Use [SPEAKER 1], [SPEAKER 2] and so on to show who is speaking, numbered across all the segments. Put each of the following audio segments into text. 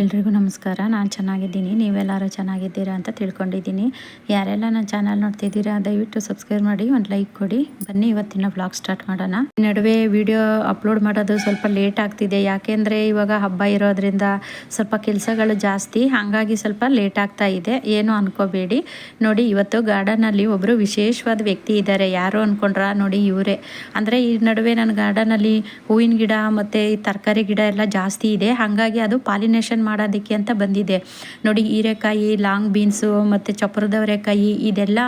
[SPEAKER 1] ಎಲ್ರಿಗೂ ನಮಸ್ಕಾರ. ನಾನು ಚೆನ್ನಾಗಿದ್ದೀನಿ. ನೀವೆಲ್ಲರೂ ಚೆನ್ನಾಗಿದ್ದೀರಾ ಅಂತ ತಿಳ್ಕೊಂಡಿದ್ದೀನಿ. ಯಾರೆಲ್ಲ ನನ್ನ ಚಾನಲ್ ನೋಡ್ತಿದ್ದೀರಾ, ದಯವಿಟ್ಟು ಸಬ್ಸ್ಕ್ರೈಬ್ ಮಾಡಿ, ಒಂದು ಲೈಕ್ ಕೊಡಿ. ಬನ್ನಿ ಇವತ್ತಿನ ಬ್ಲಾಗ್ ಸ್ಟಾರ್ಟ್ ಮಾಡೋಣ. ನಡುವೆ ವಿಡಿಯೋ ಅಪ್ಲೋಡ್ ಮಾಡೋದು ಸ್ವಲ್ಪ ಲೇಟ್ ಆಗ್ತಿದೆ. ಯಾಕೆಂದರೆ ಇವಾಗ ಹಬ್ಬ ಇರೋದ್ರಿಂದ ಸ್ವಲ್ಪ ಕೆಲಸಗಳು ಜಾಸ್ತಿ. ಹಾಗಾಗಿ ಸ್ವಲ್ಪ ಲೇಟ್ ಆಗ್ತಾ ಇದೆ. ಏನು ಅನ್ಕೋಬೇಡಿ. ನೋಡಿ, ಇವತ್ತು ಗಾರ್ಡನಲ್ಲಿ ಒಬ್ಬರು ವಿಶೇಷವಾದ ವ್ಯಕ್ತಿ ಇದ್ದಾರೆ. ಯಾರು ಅಂದ್ಕೊಂಡ್ರ ನೋಡಿ ಇವರೇ. ಅಂದರೆ ಈ ನಡುವೆ ನನ್ನ ಗಾರ್ಡನಲ್ಲಿ ಹೂವಿನ ಗಿಡ ಮತ್ತು ತರಕಾರಿ ಗಿಡ ಎಲ್ಲ ಜಾಸ್ತಿ ಇದೆ. ಹಾಗಾಗಿ ಅದು ಪಾಲಿನೇಷನ್ ಮಾಡೋದಕ್ಕೆ ಅಂತ ಬಂದಿದೆ. ನೋಡಿ, ಹೀರೆಕಾಯಿ, ಲಾಂಗ್ ಬೀನ್ಸು, ಮತ್ತು ಚಪ್ರದವರೆಕಾಯಿ ಇದೆಲ್ಲ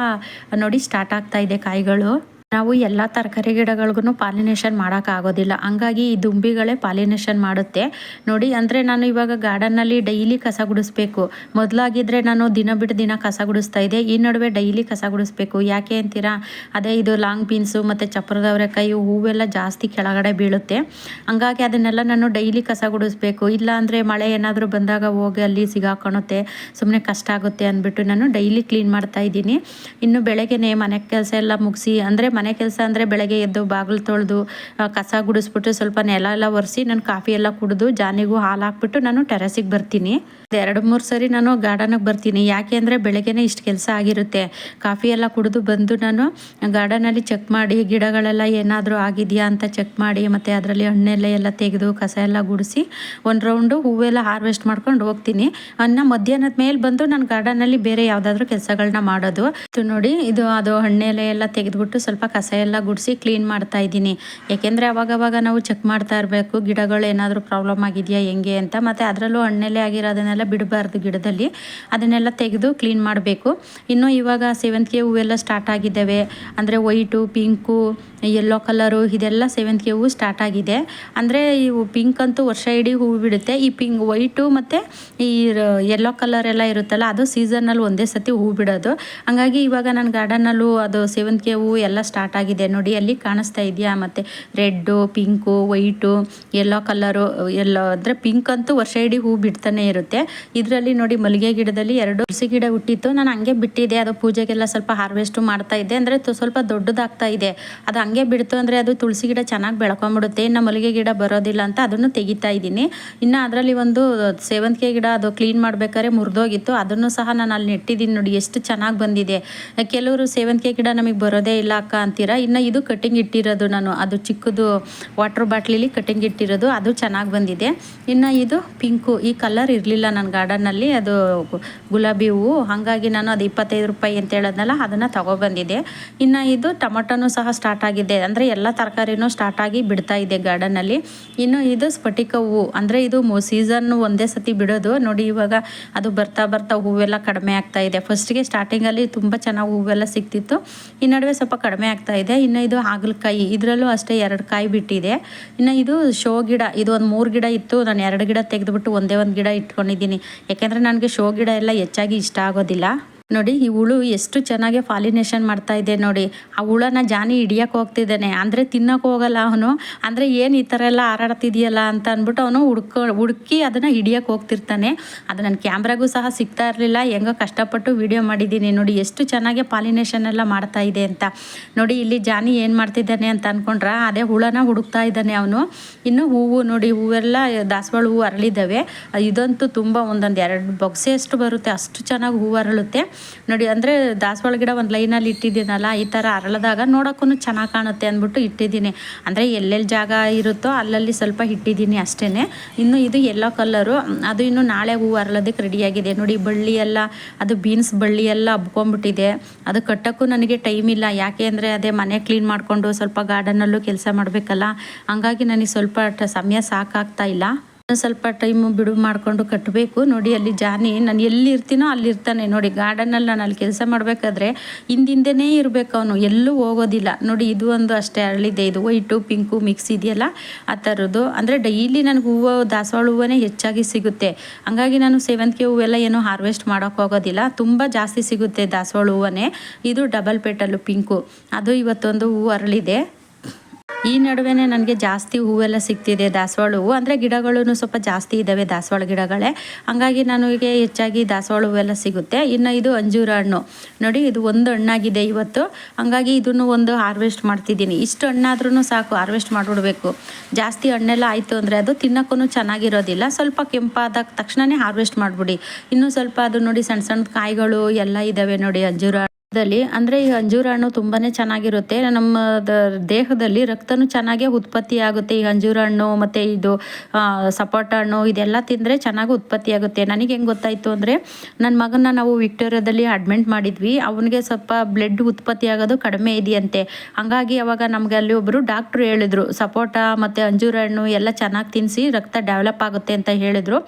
[SPEAKER 1] ನೋಡಿ ಸ್ಟಾರ್ಟ್ ಆಗ್ತಾ ಇದೆ ಕಾಯಿಗಳು. ನಾವು ಎಲ್ಲ ತರಕಾರಿ ಗಿಡಗಳಿಗೂ ಪಾಲಿನೇಷನ್ ಮಾಡೋಕ್ಕಾಗೋದಿಲ್ಲ ಹಂಗಾಗಿ ಈ ದುಂಬಿಗಳೇ ಪಾಲಿನೇಷನ್ ಮಾಡುತ್ತೆ. ನೋಡಿ, ಅಂದರೆ ನಾನು ಇವಾಗ ಗಾರ್ಡನ್ನಲ್ಲಿ ಡೈಲಿ ಕಸ ಗುಡಿಸ್ಬೇಕು. ಮೊದಲಾಗಿದ್ದರೆ ನಾನು ದಿನ ಬಿಟ್ಟು ದಿನ ಕಸ ಗುಡಿಸ್ತಾ ಇದ್ದೆ. ಈ ನಡುವೆ ಡೈಲಿ ಕಸ ಗುಡಿಸ್ಬೇಕು. ಯಾಕೆ ಅಂತೀರಾ? ಅದೇ ಇದು ಲಾಂಗ್ ಬೀನ್ಸು ಮತ್ತು ಚಪ್ರದವರೆಕಾಯಿ ಹೂವೆಲ್ಲ ಜಾಸ್ತಿ ಕೆಳಗಡೆ ಬೀಳುತ್ತೆ. ಹಂಗಾಗಿ ಅದನ್ನೆಲ್ಲ ನಾನು ಡೈಲಿ ಕಸ ಗುಡಿಸ್ಬೇಕು. ಇಲ್ಲ ಅಂದರೆ ಮಳೆ ಏನಾದರೂ ಬಂದಾಗ ಹೋಗಿ ಅಲ್ಲಿ ಸಿಗಾಕೊಳುತ್ತೆ ಸುಮ್ಮನೆ ಕಷ್ಟ ಆಗುತ್ತೆ ಅಂದ್ಬಿಟ್ಟು ನಾನು ಡೈಲಿ ಕ್ಲೀನ್ ಮಾಡ್ತಾ ಇದ್ದೀನಿ. ಇನ್ನು ಬೆಳಗ್ಗೆನೇ ಮನೆ ಕೆಲಸ ಎಲ್ಲ ಮುಗಿಸಿ, ಅಂದರೆ ಕೆಲಸ ಅಂದರೆ ಬೆಳಗ್ಗೆ ಎದ್ದು ಬಾಗಿಲು ತೊಳೆದು ಕಸ ಗುಡಿಸ್ಬಿಟ್ಟು ಸ್ವಲ್ಪ ನೆಲ ಎಲ್ಲ ಒರೆಸಿ, ನಾನು ಕಾಫಿ ಎಲ್ಲ ಕುಡಿದು ಜಾನಿಗೂ ಹಾಲು ಹಾಕ್ಬಿಟ್ಟು ನಾನು ಟೆರೆಸಿಗೆ ಬರ್ತೀನಿ. ಎರಡು ಮೂರು ಸರಿ ನಾನು ಗಾರ್ಡನಿಗೆ ಬರ್ತೀನಿ. ಯಾಕೆ ಅಂದರೆ ಬೆಳಗ್ಗೆನೇ ಇಷ್ಟು ಕೆಲಸ ಆಗಿರುತ್ತೆ. ಕಾಫಿ ಎಲ್ಲ ಕುಡಿದು ಬಂದು ನಾನು ಗಾರ್ಡನಲ್ಲಿ ಚೆಕ್ ಮಾಡಿ, ಗಿಡಗಳೆಲ್ಲ ಏನಾದರೂ ಆಗಿದೆಯಾ ಅಂತ ಚೆಕ್ ಮಾಡಿ, ಮತ್ತು ಅದರಲ್ಲಿ ಹಣ್ಣೆಲ್ಲ ಎಲ್ಲ ತೆಗೆದು, ಕಸ ಎಲ್ಲ ಗುಡಿಸಿ ಒಂದು ರೌಂಡು ಹೂವೆಲ್ಲ ಹಾರ್ವೆಸ್ಟ್ ಮಾಡ್ಕೊಂಡು ಹೋಗ್ತೀನಿ. ಅನ್ನ ಮಧ್ಯಾಹ್ನದ ಮೇಲೆ ಬಂದು ನಾನು ಗಾರ್ಡನಲ್ಲಿ ಬೇರೆ ಯಾವುದಾದ್ರೂ ಕೆಲಸಗಳನ್ನ ಮಾಡೋದು. ಇದು ನೋಡಿ, ಇದು ಅದು ಹಣ್ಣೆಲೆ ಎಲ್ಲ ತೆಗೆದುಬಿಟ್ಟು ಸ್ವಲ್ಪ ಕಸ ಎಲ್ಲ ಗುಡಿಸಿ ಕ್ಲೀನ್ ಮಾಡ್ತಾ ಇದ್ದೀನಿ. ಯಾಕೆಂದರೆ ಅವಾಗವಾಗ ನಾವು ಚೆಕ್ ಮಾಡ್ತಾ ಇರಬೇಕು, ಗಿಡಗಳು ಏನಾದರೂ ಪ್ರಾಬ್ಲಮ್ ಆಗಿದೆಯಾ, ಹೆಂಗೆ ಅಂತ. ಮತ್ತು ಅದರಲ್ಲೂ ಹಣ್ಣೆಲೆ ಆಗಿರೋದನ್ನೆಲ್ಲ ಬಿಡಬಾರ್ದು ಗಿಡದಲ್ಲಿ. ಅದನ್ನೆಲ್ಲ ತೆಗೆದು ಕ್ಲೀನ್ ಮಾಡಬೇಕು. ಇನ್ನು ಇವಾಗ ಸೇವಂತಿಗೆ ಹೂವೆಲ್ಲ ಸ್ಟಾರ್ಟ್ ಆಗಿದ್ದಾವೆ. ಅಂದರೆ ವೈಟು ಪಿಂಕು ಯೆಲ್ಲೋ ಕಲರು ಇದೆಲ್ಲ ಸೇವಂತಿಗೆ ಹೂವು ಸ್ಟಾರ್ಟ್ ಆಗಿದೆ. ಅಂದರೆ ಇವು ಪಿಂಕ್ ಅಂತೂ ವರ್ಷ ಇಡೀ ಹೂವು ಬಿಡುತ್ತೆ. ಈ ಪಿಂಕ್ ವೈಟು ಮತ್ತು ಈ ಯೆಲ್ಲೋ ಕಲರ್ ಎಲ್ಲ ಇರುತ್ತಲ್ಲ, ಅದು ಸೀಸನಲ್ಲಿ ಒಂದೇ ಸತಿ ಹೂವು ಬಿಡೋದು. ಹಂಗಾಗಿ ಇವಾಗ ನನ್ನ ಗಾರ್ಡನಲ್ಲೂ ಅದು ಸೇವಂತಿಗೆ ಹೂವು ಎಲ್ಲ ಸ್ಟಾರ್ಟ್ ಆಗಿದೆ ನೋಡಿ, ಅಲ್ಲಿ ಕಾಣಿಸ್ತಾ ಇದೆಯಾ? ಮತ್ತು red pink white yellow colour ಎಲ್ಲೋ ಅಂದರೆ ಪಿಂಕ್ ಅಂತೂ ವರ್ಷ ಇಡೀ ಹೂ ಬಿಡ್ತಾನೆ ಇರುತ್ತೆ. ಇದರಲ್ಲಿ ನೋಡಿ ಮಲ್ಲಿಗೆ ಗಿಡದಲ್ಲಿ ಎರಡು ಹುಸಿ ಗಿಡ ಹುಟ್ಟಿತ್ತು. ನಾನು ಹಂಗೆ ಬಿಟ್ಟಿದೆ ಅದು ಪೂಜೆಗೆಲ್ಲ ಸ್ವಲ್ಪ ಹಾರ್ವೆಸ್ಟು ಮಾಡ್ತಾ ಇದ್ದೆ. ಅಂದರೆ ಸ್ವಲ್ಪ ದೊಡ್ಡದಾಗ್ತಾ ಇದೆ. ಅದು ಹಂಗೆ ಬಿಡ್ತು ಅಂದರೆ ಅದು ತುಳಸಿ ಗಿಡ ಚೆನ್ನಾಗಿ ಬೆಳ್ಕೊಂಬಿಡುತ್ತೆ, ಇನ್ನು ಮಲ್ಲಿಗೆ ಗಿಡ ಬರೋದಿಲ್ಲ ಅಂತ ಅದನ್ನು ತೆಗಿತಾ ಇದ್ದೀನಿ. ಇನ್ನು ಅದರಲ್ಲಿ ಒಂದು ಸೇವಂತಿಗೆ ಗಿಡ ಅದು ಕ್ಲೀನ್ ಮಾಡ್ಬೇಕಾದ್ರೆ ಮುರಿದೋಗಿತ್ತು, ಅದನ್ನು ಸಹ ನಾನು ಅಲ್ಲಿ ನೆಟ್ಟಿದ್ದೀನಿ ನೋಡಿ, ಎಷ್ಟು ಚೆನ್ನಾಗಿ ಬಂದಿದೆ. ಕೆಲವರು ಸೇವಂತಿಗೆ ಗಿಡ ನಮಗೆ ಬರೋದೇ ಇಲ್ಲ ಅಕ್ಕ ಅಂತೀರಾ? ಇನ್ನು ಇದು ಕಟಿಂಗ್ ಇಟ್ಟಿರೋದು ನಾನು, ಅದು ಚಿಕ್ಕದು ವಾಟರ್ ಬಾಟ್ಲಿಲಿ ಕಟ್ಟಿಂಗ್ ಇಟ್ಟಿರೋದು, ಅದು ಚೆನ್ನಾಗಿ ಬಂದಿದೆ. ಇನ್ನು ಇದು ಪಿಂಕು ಈ ಕಲರ್ ಇರಲಿಲ್ಲ ನನ್ನ ಗಾರ್ಡನ್ನಲ್ಲಿ ಅದು ಗುಲಾಬಿ ಹೂವು. ಹಾಗಾಗಿ ನಾನು ಅದು ಇಪ್ಪತ್ತೈದು ರೂಪಾಯಿ ಅಂತ ಹೇಳೋದ್ನಲ್ಲ, ಅದನ್ನು ತಗೊಬಂದಿದೆ. ಇನ್ನು ಇದು ಟೊಮೊಟೊನೂ ಸಹ ಸ್ಟಾರ್ಟ್ ಆಗಿದೆ ಅಂದರೆ ಎಲ್ಲ ತರಕಾರಿನೂ ಸ್ಟಾರ್ಟ್ ಆಗಿ ಬಿಡ್ತಾ ಇದೆ ಗಾರ್ಡನಲ್ಲಿ ಇನ್ನು ಇದು ಸ್ಫಟಿಕ ಹೂವು ಅಂದರೆ ಇದು ಸೀಸನ್ ಒಂದೇ ಸತಿ ಬಿಡೋದು. ನೋಡಿ ಇವಾಗ ಅದು ಬರ್ತಾ ಬರ್ತಾ ಹೂವೆಲ್ಲ ಕಡಿಮೆ ಆಗ್ತಾ ಇದೆ. ಫಸ್ಟಿಗೆ ಸ್ಟಾರ್ಟಿಂಗಲ್ಲಿ ತುಂಬ ಚೆನ್ನಾಗಿ ಹೂವೆಲ್ಲ ಸಿಕ್ತಿತ್ತು ಈ ನಡುವೆ ಸ್ವಲ್ಪ ಕಡಿಮೆ ಆಗ್ತಾ ಇದೆ. ಇನ್ನು ಇದು ಹಾಗಲಕಾಯಿ. ಇದರಲ್ಲೂ ಅಷ್ಟೇ ಎರಡು ಕಾಯಿ ಬಿಟ್ಟಿದೆ. ಇನ್ನು ಇದು ಶೋ ಗಿಡ. ಇದು ಒಂದು ಮೂರು ಗಿಡ ಇತ್ತು. ನಾನು ಎರಡು ಗಿಡ ತೆಗೆದುಬಿಟ್ಟು ಒಂದೇ ಒಂದು ಗಿಡ ಇಟ್ಕೊಂಡಿದ್ದೀನಿ. ಯಾಕೆಂದರೆ ನನಗೆ ಶೋ ಗಿಡ ಎಲ್ಲ ಹೆಚ್ಚಾಗಿ ಇಷ್ಟ ಆಗೋದಿಲ್ಲ. ನೋಡಿ, ಈ ಹುಳು ಎಷ್ಟು ಚೆನ್ನಾಗಿ ಫಾಲಿನೇಷನ್ ಮಾಡ್ತಾ ಇದೆ ನೋಡಿ. ಆ ಹುಳನ ಜಾನಿ ಹಿಡಿಯಕ್ಕೆ ಹೋಗ್ತಿದ್ದಾನೆ. ಅಂದರೆ ತಿನ್ನೋಕೆ ಹೋಗಲ್ಲ ಅವನು. ಅಂದರೆ ಏನು ಈ ಥರ ಎಲ್ಲ ಹಾರಾಡ್ತಿದೆಯಲ್ಲ ಅಂತ ಅಂದ್ಬಿಟ್ಟು ಅವನು ಹುಡ್ಕೊ, ಹುಡುಕಿ ಅದನ್ನು ಹಿಡಿಯಕ್ಕೆ ಹೋಗ್ತಿರ್ತಾನೆ. ಅದು ನನ್ನ ಕ್ಯಾಮ್ರಾಗೂ ಸಹ ಸಿಗ್ತಾ ಇರಲಿಲ್ಲ. ಹೆಂಗೋ ಕಷ್ಟಪಟ್ಟು ವಿಡಿಯೋ ಮಾಡಿದ್ದೀನಿ. ನೋಡಿ, ಎಷ್ಟು ಚೆನ್ನಾಗಿ ಪಾಲಿನೇಷನ್ ಎಲ್ಲ ಮಾಡ್ತಾ ಇದೆ ಅಂತ. ನೋಡಿ, ಇಲ್ಲಿ ಜಾನಿ ಏನು ಮಾಡ್ತಿದ್ದಾನೆ ಅಂತ ಅಂದ್ಕೊಂಡ್ರ ಅದೇ ಹುಳನ ಹುಡುಕ್ತಾ ಇದ್ದಾನೆ ಅವನು. ಇನ್ನು ಹೂವು ನೋಡಿ, ಹೂವೆಲ್ಲ ದಾಸವಾಳ ಹೂವು ಅರಳಿದ್ದಾವೆ. ಇದಂತೂ ತುಂಬ ಒಂದೊಂದು ಎರಡು, ಬೊಗ್ಸೆ ಅಷ್ಟು ಬರುತ್ತೆ. ಅಷ್ಟು ಚೆನ್ನಾಗಿ ಹೂವು ಅರಳುತ್ತೆ. ನೋಡಿ, ಅಂದರೆ ದಾಸವಾಳ ಗಿಡ ಒಂದು ಲೈನಲ್ಲಿ ಇಟ್ಟಿದ್ದೀನಲ್ಲ, ಈ ಥರ ಅರಳದಾಗ ನೋಡೋಕ್ಕೂ ಚೆನ್ನಾಗಿ ಕಾಣುತ್ತೆ ಅಂದ್ಬಿಟ್ಟು ಇಟ್ಟಿದ್ದೀನಿ. ಅಂದರೆ ಎಲ್ಲೆಲ್ಲಿ ಜಾಗ ಇರುತ್ತೋ ಅಲ್ಲಲ್ಲಿ ಸ್ವಲ್ಪ ಇಟ್ಟಿದ್ದೀನಿ ಅಷ್ಟೇ ಇನ್ನು ಇದು ಎಲ್ಲೋ ಕಲ್ಲರು, ಅದು ಇನ್ನು ನಾಳೆ ಹೂವು ಅರಳೋದಕ್ಕೆ ರೆಡಿಯಾಗಿದೆ ನೋಡಿ, ಬಳ್ಳಿ ಎಲ್ಲ, ಅದು ಬೀನ್ಸ್ ಬಳ್ಳಿ ಎಲ್ಲ ಅದು ಕಟ್ಟೋಕ್ಕೂ ನನಗೆ ಟೈಮ್ ಇಲ್ಲ. ಯಾಕೆ ಅಂದರೆ ಅದೇ ಮನೆ ಕ್ಲೀನ್ ಮಾಡಿಕೊಂಡು ಸ್ವಲ್ಪ ಗಾರ್ಡನಲ್ಲೂ ಕೆಲಸ ಮಾಡಬೇಕಲ್ಲ. ಹಂಗಾಗಿ ನನಗೆ ಸ್ವಲ್ಪ ಸಮಯ ಸಾಕಾಗ್ತಾ ಇಲ್ಲ. ಸ್ವಲ್ಪ ಟೈಮು ಬಿಡು ಮಾಡಿಕೊಂಡು ಕಟ್ಟಬೇಕು ನೋಡಿ ಅಲ್ಲಿ ಜಾನಿ, ನಾನು ಎಲ್ಲಿ ಇರ್ತೀನೋ ಅಲ್ಲಿ ಇರ್ತಾನೆ ನೋಡಿ ಗಾರ್ಡನಲ್ಲಿ ನಾನು ಅಲ್ಲಿ ಕೆಲಸ ಮಾಡಬೇಕಾದ್ರೆ ಹಿಂದಿಂದನೇ ಇರಬೇಕು ಅವನು. ಎಲ್ಲೂ ಹೋಗೋದಿಲ್ಲ. ನೋಡಿ, ಇದು ಒಂದು ಅಷ್ಟೇ ಅರಳಿದೆ. ಇದು ವೈಟು, ಪಿಂಕು, ಮಿಕ್ಸ್ ಇದೆಯಲ್ಲ, ಆ ಥರದ್ದು. ಅಂದರೆ ಡೈಲಿ ನನಗೆ ಹೂವು, ದಾಸವಾಳ ಹೂವೇ ಹೆಚ್ಚಾಗಿ ಸಿಗುತ್ತೆ. ಹಂಗಾಗಿ ನಾನು ಸೇವಂತಿಗೆ ಹೂವೆಲ್ಲ ಏನು ಹಾರ್ವೆಸ್ಟ್ ಮಾಡೋಕೆ ಹೋಗೋದಿಲ್ಲ. ತುಂಬ ಜಾಸ್ತಿ ಸಿಗುತ್ತೆ ದಾಸವಾಳ ಹೂವನೇ. ಇದು ಡಬಲ್ ಪೇಟಲ್ಲು ಪಿಂಕು. ಅದು ಇವತ್ತೊಂದು ಹೂವು ಅರಳಿದೆ. ಈ ನಡುವೆನೇ ನನಗೆ ಜಾಸ್ತಿ ಹೂವೆಲ್ಲ ಸಿಗ್ತಿದೆ ದಾಸವಾಳ ಹೂವು. ಅಂದರೆ ಗಿಡಗಳು ಸ್ವಲ್ಪ ಜಾಸ್ತಿ ಇದ್ದಾವೆ ದಾಸವಾಳ ಗಿಡಗಳೇ. ಹಂಗಾಗಿ ನನಗೆ ಹೆಚ್ಚಾಗಿ ದಾಸವಾಳ ಹೂವೆಲ್ಲ ಸಿಗುತ್ತೆ. ಇನ್ನು ಇದು ಅಂಜೂರ ಹಣ್ಣು. ನೋಡಿ, ಇದು ಒಂದು ಹಣ್ಣಾಗಿದೆ ಇವತ್ತು. ಹಂಗಾಗಿ ಇದನ್ನು ಒಂದು ಹಾರ್ವೆಸ್ಟ್ ಮಾಡ್ತಿದ್ದೀನಿ. ಇಷ್ಟು ಹಣ್ಣಾದ್ರೂ ಸಾಕು, ಹಾರ್ವೆಸ್ಟ್ ಮಾಡಿಬಿಡ್ಬೇಕು. ಜಾಸ್ತಿ ಹಣ್ಣೆಲ್ಲ ಆಯಿತು ಅಂದರೆ ಅದು ತಿನ್ನೋಕ್ಕೂ ಚೆನ್ನಾಗಿರೋದಿಲ್ಲ. ಸ್ವಲ್ಪ ಕೆಂಪಾದ ತಕ್ಷಣವೇ ಹಾರ್ವೆಸ್ಟ್ ಮಾಡಿಬಿಡಿ. ಇನ್ನೂ ಸ್ವಲ್ಪ ಅದು ನೋಡಿ ಸಣ್ಣ ಸಣ್ಣ ಕಾಯಿಗಳು ಎಲ್ಲ ಇದ್ದಾವೆ ನೋಡಿ ಅಂಜೂರ ದಲ್ಲಿ ಅಂದರೆ ಈ ಅಂಜೂರ ಹಣ್ಣು ತುಂಬಾ ಚೆನ್ನಾಗಿರುತ್ತೆ. ನಮ್ಮ ದೇಹದಲ್ಲಿ ರಕ್ತನೂ ಚೆನ್ನಾಗೇ ಉತ್ಪತ್ತಿ ಆಗುತ್ತೆ. ಈ ಅಂಜೂರ ಹಣ್ಣು ಮತ್ತು ಇದು ಸಪೋಟ ಹಣ್ಣು ಇದೆಲ್ಲ ತಿಂದರೆ ಚೆನ್ನಾಗಿ ಉತ್ಪತ್ತಿ ಆಗುತ್ತೆ. ನನಗೆ ಹೆಂಗೆ ಗೊತ್ತಾಯಿತು ಅಂದರೆ ನನ್ನ ಮಗನ ನಾವು ವಿಕ್ಟೋರಿಯಾದಲ್ಲಿ ಅಡ್ಮಿಂಟ್ ಮಾಡಿದ್ವಿ. ಅವನಿಗೆ ಸ್ವಲ್ಪ ಬ್ಲಡ್ ಉತ್ಪತ್ತಿ ಆಗೋದು ಕಡಿಮೆ ಇದೆಯಂತೆ. ಹಂಗಾಗಿ ಅವಾಗ ನಮಗೆ ಅಲ್ಲಿ ಒಬ್ಬರು ಡಾಕ್ಟ್ರು ಹೇಳಿದರು, ಸಪೋಟ ಮತ್ತು ಅಂಜೂರ ಹಣ್ಣು ಎಲ್ಲ ಚೆನ್ನಾಗಿ ತಿನ್ನಿಸಿ ರಕ್ತ ಡೆವಲಪ್ ಆಗುತ್ತೆ ಅಂತ ಹೇಳಿದರು.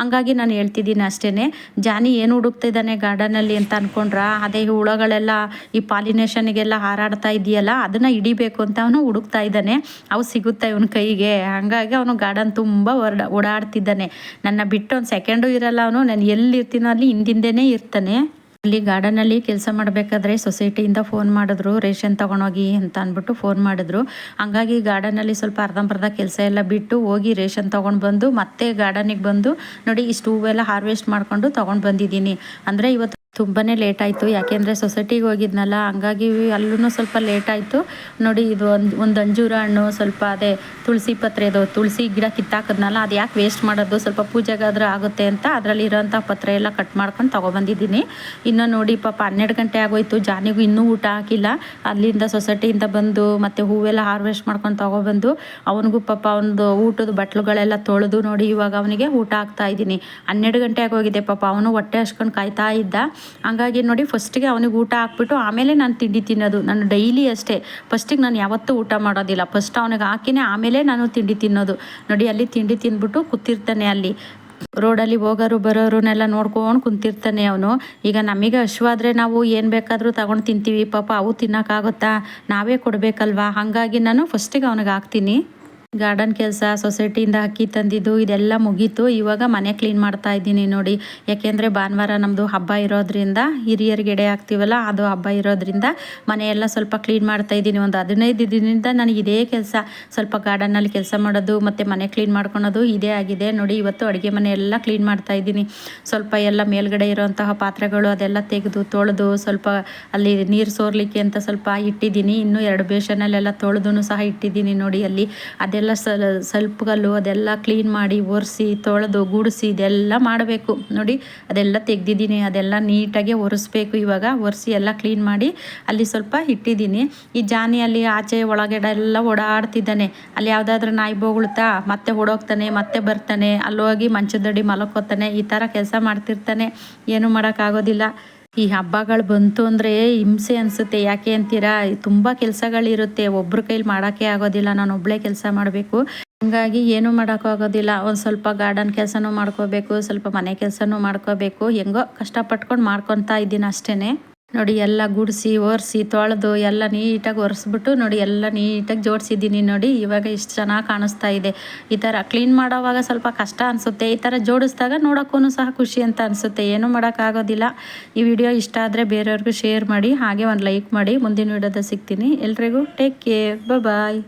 [SPEAKER 1] ಹಂಗಾಗಿ ನಾನು ಹೇಳ್ತಿದ್ದೀನಿ ಅಷ್ಟೇ ಜಾನಿ ಏನು ಹುಡುಕ್ತಿದ್ದಾನೆ ಗಾರ್ಡನಲ್ಲಿ ಅಂತ ಅಂದ್ಕೊಂಡ್ರ ಅದೇ ಈ ಹುಳಗಳೆಲ್ಲ ಈ ಪಾಲಿನೇಷನ್ಗೆಲ್ಲ ಹಾರಾಡ್ತಾ ಇದೆಯಲ್ಲ, ಅದನ್ನು ಹಿಡಿಬೇಕು ಅಂತ ಅವನು ಹುಡುಕ್ತಾ ಇದ್ದಾನೆ. ಅವು ಸಿಗುತ್ತೆ ಇವನ ಕೈಗೆ. ಹಾಗಾಗಿ ಅವನು ಗಾರ್ಡನ್ ತುಂಬ ಓಡ ಓಡಾಡ್ತಿದ್ದಾನೆ. ನನ್ನ ಬಿಟ್ಟು ಒಂದು ಸೆಕೆಂಡು ಇರಲ್ಲ ಅವನು. ನಾನು ಎಲ್ಲಿರ್ತೀನೋ ಅಲ್ಲಿ ಹಿಂದಿಂದೇನೆ ಇರ್ತಾನೆ. ಅಲ್ಲಿ ಗಾರ್ಡನಲ್ಲಿ ಕೆಲಸ ಮಾಡಬೇಕಾದ್ರೆ ಸೊಸೈಟಿಯಿಂದ ಫೋನ್ ಮಾಡಿದ್ರು, ರೇಷನ್ ತೊಗೊಂಡೋಗಿ ಅಂತ ಅಂದ್ಬಿಟ್ಟು ಫೋನ್ ಮಾಡಿದ್ರು. ಹಂಗಾಗಿ ಗಾರ್ಡನಲ್ಲಿ ಸ್ವಲ್ಪ ಅರ್ಧಂಬರ್ಧ ಕೆಲಸ ಎಲ್ಲ ಬಿಟ್ಟು ಹೋಗಿ ರೇಷನ್ ತೊಗೊಂಡು ಬಂದು ಮತ್ತೆ ಗಾರ್ಡನಿಗೆ ಬಂದು ನೋಡಿ ಇಷ್ಟು ಹೂವೆಲ್ಲ ಹಾರ್ವೆಸ್ಟ್ ಮಾಡ್ಕೊಂಡು ತೊಗೊಂಡು ಬಂದಿದ್ದೀನಿ. ಅಂದರೆ ಇವತ್ತು ತುಂಬಾ ಲೇಟ್ ಆಯಿತು. ಯಾಕೆಂದರೆ ಸೊಸೈಟಿಗೆ ಹೋಗಿದ್ನಲ್ಲ, ಹಂಗಾಗಿ ಅಲ್ಲೂ ಸ್ವಲ್ಪ ಲೇಟ್ ಆಯಿತು. ನೋಡಿ ಇದು ಒಂದು ಒಂದು ಅಂಜೂರ ಹಣ್ಣು, ಸ್ವಲ್ಪ ಅದೇ ತುಳಸಿ ಪತ್ರೆದು ತುಳಸಿ ಗಿಡ ಕಿತ್ತಾಕದ್ನಲ್ಲ, ಅದು ಯಾಕೆ ವೇಸ್ಟ್ ಮಾಡೋದು? ಸ್ವಲ್ಪ ಪೂಜೆಗಾದ್ರೂ ಆಗುತ್ತೆ ಅಂತ ಅದರಲ್ಲಿ ಇರೋಂಥ ಪತ್ರೆ ಎಲ್ಲ ಕಟ್ ಮಾಡ್ಕೊಂಡು ತೊಗೊಬಂದಿದ್ದೀನಿ. ಇನ್ನು ನೋಡಿ ಪಾಪ ಹನ್ನೆರಡು ಗಂಟೆ ಆಗೋಯ್ತು. ಜಾನಿಗೂ ಇನ್ನೂ ಊಟ ಹಾಕಿಲ್ಲ. ಅಲ್ಲಿಂದ ಸೊಸೈಟಿಯಿಂದ ಬಂದು ಮತ್ತು ಹೂವೆಲ್ಲ ಹಾರ್ವೆಸ್ಟ್ ಮಾಡ್ಕೊಂಡು ತೊಗೊಬಂದು, ಅವನಿಗೂ ಪಾಪ ಒಂದು ಊಟದ ಬಟ್ಲುಗಳೆಲ್ಲ ತೊಳೆದು ನೋಡಿ ಇವಾಗ ಅವನಿಗೆ ಊಟ ಹಾಕ್ತಾ ಇದ್ದೀನಿ. ಹನ್ನೆರಡು ಗಂಟೆ ಆಗೋಗಿದೆ ಪಾಪ. ಅವನು ಹೊಟ್ಟೆ ಹಚ್ಕೊಂಡು ಕಾಯ್ತಾ ಇದ್ದ. ಹಂಗಾಗಿ ನೋಡಿ ಫಸ್ಟಿಗೆ ಅವನಿಗೆ ಊಟ ಹಾಕ್ಬಿಟ್ಟು ಆಮೇಲೆ ನಾನು ತಿಂಡಿ ತಿನ್ನೋದು. ನಾನು ಡೈಲಿ ಅಷ್ಟೇ. ಫಸ್ಟಿಗೆ ನಾನು ಯಾವತ್ತೂ ಊಟ ಮಾಡೋದಿಲ್ಲ. ಫಸ್ಟ್ ಅವನಿಗೆ ಹಾಕಿನೇ ಆಮೇಲೆ ನಾನು ತಿಂಡಿ ತಿನ್ನೋದು. ನೋಡಿ, ಅಲ್ಲಿ ತಿಂಡಿ ತಿಂದ್ಬಿಟ್ಟು ಕೂತಿರ್ತಾನೆ ಅಲ್ಲಿ. ರೋಡಲ್ಲಿ ಹೋಗೋರು, ಬರೋರನ್ನೆಲ್ಲ ನೋಡ್ಕೊಂಡು ಕುಂತಿರ್ತಾನೆ ಅವನು. ಈಗ ನಮಗೆ ಹಶುವಾದರೆ ನಾವು ಏನು ಬೇಕಾದರೂ ತಗೊಂಡು ತಿಂತೀವಿ. ಪಾಪ ಅವು ತಿನ್ನೋಕ್ಕಾಗುತ್ತಾ? ನಾವೇ ಕೊಡಬೇಕಲ್ವಾ? ಹಾಗಾಗಿ ನಾನು ಫಸ್ಟಿಗೆ ಅವನಿಗೆ ಹಾಕ್ತೀನಿ. ಗಾರ್ಡನ್ ಕೆಲಸ ಸೊಸೈಟಿಯಿಂದ ಅಕ್ಕಿ ತಂದಿದ್ದು ಇದೆಲ್ಲ ಮುಗೀತು. ಇವಾಗ ಮನೆ ಕ್ಲೀನ್ ಮಾಡ್ತಾ ಇದ್ದೀನಿ ನೋಡಿ. ಯಾಕೆಂದರೆ ಭಾನುವಾರ ನಮ್ಮದು ಹಬ್ಬ ಇರೋದ್ರಿಂದ ಹಿರಿಯರಿಗೆ ಎಡೆ ಹಾಕ್ತೀವಲ್ಲ, ಅದು ಹಬ್ಬ ಇರೋದ್ರಿಂದ ಮನೆಯೆಲ್ಲ ಸ್ವಲ್ಪ ಕ್ಲೀನ್ ಮಾಡ್ತಾ ಇದ್ದೀನಿ. ಒಂದು ಹದಿನೈದು ದಿನದಿಂದ ನನಗೆ ಇದೇ ಕೆಲಸ. ಸ್ವಲ್ಪ ಗಾರ್ಡನ್ನಲ್ಲಿ ಕೆಲಸ ಮಾಡೋದು, ಮತ್ತು ಮನೆ ಕ್ಲೀನ್ ಮಾಡ್ಕೊಳೋದು ಇದೇ ಆಗಿದೆ. ನೋಡಿ, ಇವತ್ತು ಅಡುಗೆ ಮನೆ ಎಲ್ಲ ಕ್ಲೀನ್ ಮಾಡ್ತಾ ಇದ್ದೀನಿ. ಸ್ವಲ್ಪ ಎಲ್ಲ ಮೇಲ್ಗಡೆ ಇರೋಂತಹ ಪಾತ್ರೆಗಳು ಅದೆಲ್ಲ ತೆಗೆದು ತೊಳೆದು ಸ್ವಲ್ಪ ಅಲ್ಲಿ ನೀರು ಸೋರ್ಲಿಕ್ಕೆ ಅಂತ ಸ್ವಲ್ಪ ಇಟ್ಟಿದ್ದೀನಿ. ಇನ್ನೂ ಎರಡು ಬೇಷನಲ್ಲೆಲ್ಲ ತೊಳೆದು ಸಹ ಇಟ್ಟಿದ್ದೀನಿ ನೋಡಿ ಅಲ್ಲಿ. ಅದೆಲ್ಲ ಸಲ್ ಸ್ವಲ್ಪ ಕಲ್ಲು ಅದೆಲ್ಲ ಕ್ಲೀನ್ ಮಾಡಿ ಒರೆಸಿ, ತೊಳೆದು, ಗುಡಿಸಿ ಇದೆಲ್ಲ ಮಾಡಬೇಕು. ನೋಡಿ, ಅದೆಲ್ಲ ತೆಗ್ದಿದ್ದೀನಿ, ಅದೆಲ್ಲ ನೀಟಾಗಿ ಒರೆಸ್ಬೇಕು. ಇವಾಗ ಒರೆಸಿ ಎಲ್ಲ ಕ್ಲೀನ್ ಮಾಡಿ ಅಲ್ಲಿ ಸ್ವಲ್ಪ ಇಟ್ಟಿದ್ದೀನಿ. ಈ ಜಾನಿಯಲ್ಲಿ ಆಚೆ ಒಳಗಡೆ ಎಲ್ಲ ಓಡಾಡ್ತಿದ್ದಾನೆ. ಅಲ್ಲಿ ಯಾವುದಾದ್ರೂ ನಾಯಿ ಬೋಗುಳ್ತಾ ಮತ್ತೆ ಓಡೋಗ್ತಾನೆ, ಮತ್ತೆ ಬರ್ತಾನೆ, ಅಲ್ಲೋಗಿ ಮಂಚದಡಿ ಮಲಕ್ಕೋತಾನೆ ಈ ಥರ ಕೆಲಸ ಮಾಡ್ತಿರ್ತಾನೆ. ಏನೂ ಮಾಡೋಕ್ಕಾಗೋದಿಲ್ಲ. ಈ ಹಬ್ಬಗಳು ಬಂತು ಅಂದರೆ ಹಿಂಸೆ ಅನಿಸುತ್ತೆ. ಯಾಕೆ ಅಂತೀರಾ? ತುಂಬ ಕೆಲಸಗಳಿರುತ್ತೆ. ಒಬ್ಬರ ಕೈಲಿ ಮಾಡೋಕ್ಕೆ ಆಗೋದಿಲ್ಲ. ನಾನು ಒಬ್ಬಳೇ ಕೆಲಸ ಮಾಡಬೇಕು. ಹಂಗಾಗಿ ಏನೂ ಮಾಡೋಕ್ಕಾಗೋದಿಲ್ಲ ಒಂದು ಸ್ವಲ್ಪ ಗಾರ್ಡನ್ ಕೆಲಸನೂ ಮಾಡ್ಕೋಬೇಕು. ಸ್ವಲ್ಪ ಮನೆ ಕೆಲಸನೂ ಮಾಡ್ಕೋಬೇಕು. ಹೆಂಗೋ ಕಷ್ಟಪಟ್ಕೊಂಡು ಮಾಡ್ಕೊತಾ ಇದ್ದೀನಿ ಅಷ್ಟೇ ನೋಡಿ, ಎಲ್ಲ ಗುಡಿಸಿ, ಒರೆಸಿ, ತೊಳೆದು, ಎಲ್ಲ ನೀಟಾಗಿ ಒರೆಸ್ಬಿಟ್ಟು ನೋಡಿ, ಎಲ್ಲ ನೀಟಾಗಿ ಜೋಡಿಸಿದ್ದೀನಿ ನೋಡಿ. ಇವಾಗ ಇಷ್ಟು ಚೆನ್ನಾಗಿ ಕಾಣಿಸ್ತಾ ಇದೆ. ಈ ಥರ ಕ್ಲೀನ್ ಮಾಡೋವಾಗ ಸ್ವಲ್ಪ ಕಷ್ಟ ಅನಿಸುತ್ತೆ. ಈ ಥರ ಜೋಡಿಸಿದಾಗ ನೋಡೋಕ್ಕೂ ಸಹ ಖುಷಿ ಅಂತ ಅನಿಸುತ್ತೆ. ಏನೂ ಮಾಡೋಕ್ಕಾಗೋದಿಲ್ಲ. ಈ ವಿಡಿಯೋ ಇಷ್ಟ ಆದರೆ ಬೇರೆಯವ್ರಿಗೂ ಶೇರ್ ಮಾಡಿ, ಹಾಗೆ ಒಂದು ಲೈಕ್ ಮಾಡಿ. ಮುಂದಿನ ವಿಡಿಯೋದ ಸಿಗ್ತೀನಿ. ಎಲ್ರಿಗೂ ಟೇಕ್ ಕೇರ್. ಬಾಯ್